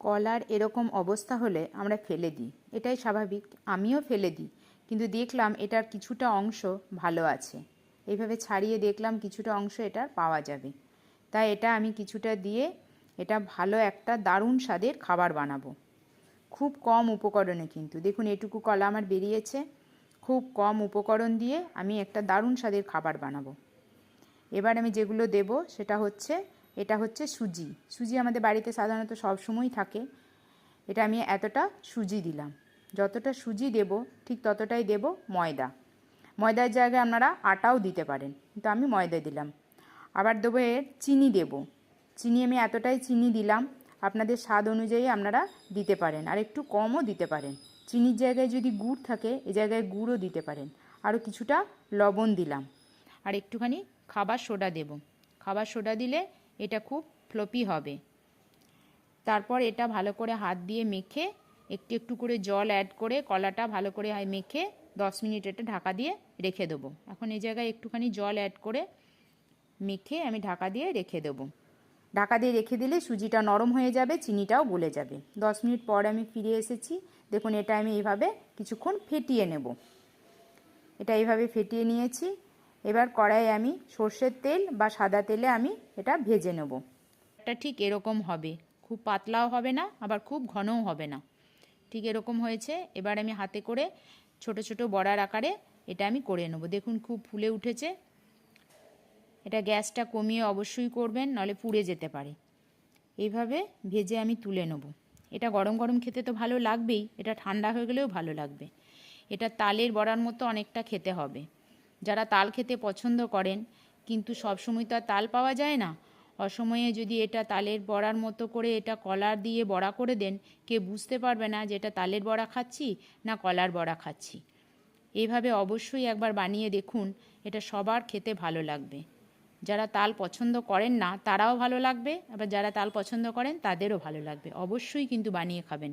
কলার এরকম অবস্থা হলে আমরা ফেলে দিই। এটাই স্বাভাবিক, আমিও ফেলে দিই। কিন্তু দেখলাম এটার কিছুটা অংশ ভালো আছে। এইভাবে ছাড়িয়ে দেখলাম কিছুটা অংশ এটার পাওয়া যাবে। তাই এটা আমি কিছুটা দিয়ে এটা ভালো একটা দারুণ স্বাদের খাবার বানাবো। খুব কম উপকরণে কিন্তু। দেখুন, এটুকু কলা আমার বেরিয়েছে। খুব কম উপকরণ দিয়ে আমি একটা দারুণ স্বাদের খাবার বানাবো। এবার আমি যেগুলো দেব সেটা হচ্ছে এটা হচ্ছে সুজি। সুজি আমাদের বাড়িতে সাধারণত সব সময় থাকে। এটা আমি এতটা সুজি দিলাম। যতটা সুজি দেব, ঠিক ততটাই দেব ময়দা। ময়দার জায়গায় আপনারা আটাও দিতে পারেন, কিন্তু আমি ময়দা দিলাম। আবার দেবো এর চিনি দেব। চিনি আমি এতটাই চিনি দিলাম, আপনাদের স্বাদ অনুযায়ী আপনারা দিতে পারেন। আর একটু কমও দিতে পারেন। চিনির জায়গায় যদি গুড় থাকে, এ জায়গায় গুড়ও দিতে পারেন। আরও কিছুটা লবণ দিলাম। আর একটুখানি খাবার সোডা দেব। খাবার সোডা দিলে এটা খুব ফ্লপি হবে। তারপর এটা ভালো করে হাত দিয়ে মেখে, একটু একটু করে জল অ্যাড করে কলাটা ভালো করে মেখে দশ মিনিট এটা ঢাকা দিয়ে রেখে দেবো। এখন এই জায়গায় একটুখানি জল অ্যাড করে মেখে আমি ঢাকা দিয়ে রেখে দেবো। ঢাকা দিয়ে রেখে দিলে সুজিটা নরম হয়ে যাবে, চিনিটাও গলে যাবে। দশ মিনিট পর আমি ফিরে এসেছি। দেখুন, এটা আমি এইভাবে কিছুক্ষণ ফেটিয়ে নেব। এটা এইভাবে ফেটিয়ে নিয়েছি। এবার কড়াইয়ে আমি সর্ষের তেল বা সাদা তেলে আমি এটা ভেজে নেব। এটা ঠিক এরকম হবে। খুব পাতলাও হবে না, আবার খুব ঘনও হবে না। ঠিক এরকম হয়েছে। এবার আমি হাতে করে ছোট ছোট বড়ার আকারে এটা আমি করে নেব। দেখুন খুব ফুলে উঠেছে। এটা গ্যাসটা কমিয়ে অবশ্যই করবেন নলে পুড়ে যেতে পারে। এইভাবে ভেজে আমি তুলে নেব। এটা গরম গরম খেতে তো ভালো লাগবেই, এটা ঠান্ডা হয়ে গেলেও ভালো লাগবে। এটা তালের বড়ার মতো অনেকটা খেতে হবে। যারা তাল খেতে পছন্দ করেন, কিন্তু সবসময় তো আর তাল পাওয়া যায় না। অসময়ে যদি এটা তালের বড়ার মতো করে এটা কলার দিয়ে বড়া করে দেন, কে বুঝতে পারবে না যে এটা তালের বড়া খাচ্ছি না কলার বড়া খাচ্ছি। এইভাবে অবশ্যই একবার বানিয়ে দেখুন, এটা সবার খেতে ভালো লাগবে। যারা তাল পছন্দ করেন না, তারাও ভালো লাগবে, আবার যারা তাল পছন্দ করেন, তাদেরও ভালো লাগবে। অবশ্যই কিন্তু বানিয়ে খাবেন।